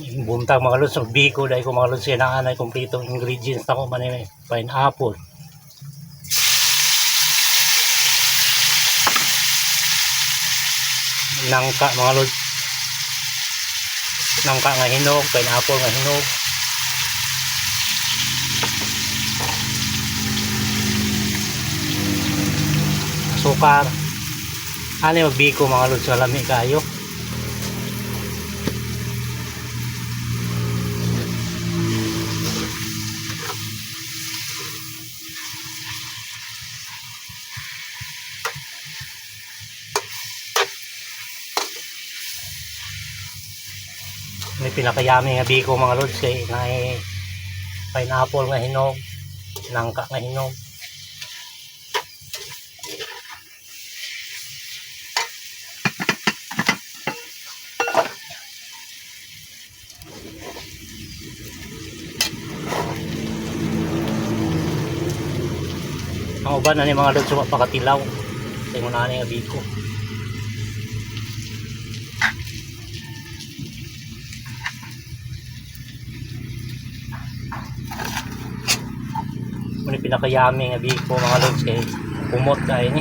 buntag mga lods biko dai ko mga lods kay naa na kompletong ingredients na ko man ni pineapple. Nangka mga lods nangka nga hinog pineapple nga hinog. Sukar. Ano yung biko mga lods sa lami kayo may pinakayami nga biko mga lods kay na pineapple nga hinog nangka nga hinog. Ang uban na ni mga lods pakatilaw sa ingon na nga biko pinakayami nga biko mga lods kay kumot kay ni.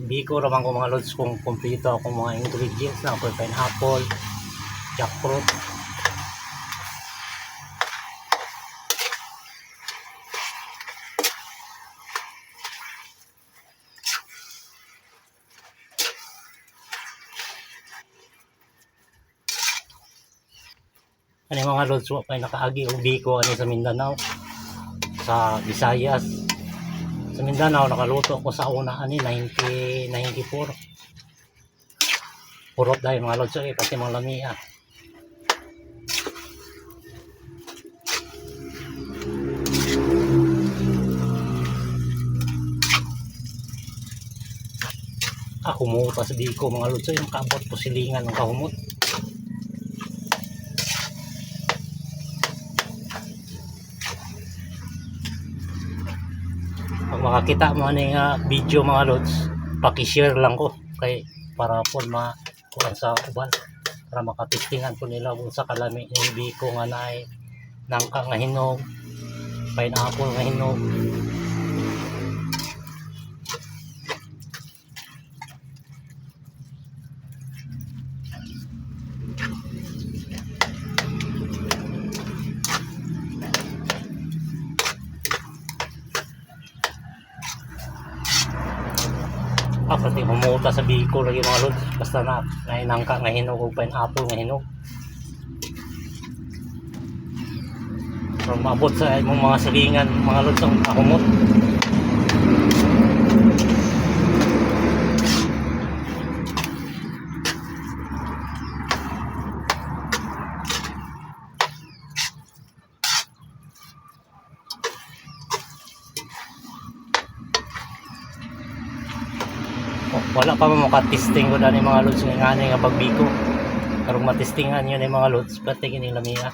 Ang biko raman ko mga lods kung kompleto akong mga ingredients na ako pineapple, jackfruit, Ano mga lods wa pa nakaagi? Og biko ani sa Mindanao. Sa Visayas. Sa Mindanao nakaluto ko sa una ani 1994 purot dahil mga lods eh pati mga lamia. Ako mo pa sa biko mga lods yung kabot po silingan ng kahumot makakita mo ano nga video mga lods. Paki-share lang ko kay para po ma kuan sa uban. Para makatistingan po nila kung sa kalami ng biko nga naay nangka nga hinog. Pineapple nga hinog Ah, pati humuta sa biko lagi mga lods. Basta na, nainangka nga hinog o pineapple nga hinog. Pero maabot sa imong mga silingan, mga lods ang kahumot. Wala pa mo makatesting ko na ni mga lods nga nga nga pagbiko. Karong matestingan yun ni mga lods, pati kining lamia.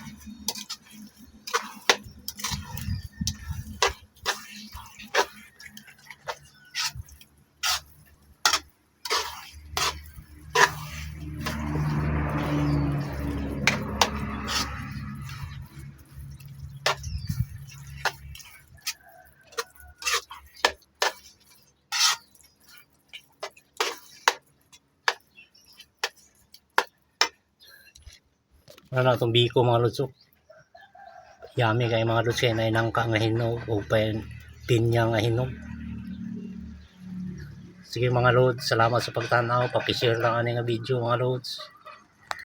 Ano na itong biko mga lods. oh. Yummy kay mga lods kay nainangka nga hinog o pinya nga hinog. Sige mga lods, salamat sa pagtanaw. Paki-share lang ani nga video mga lods.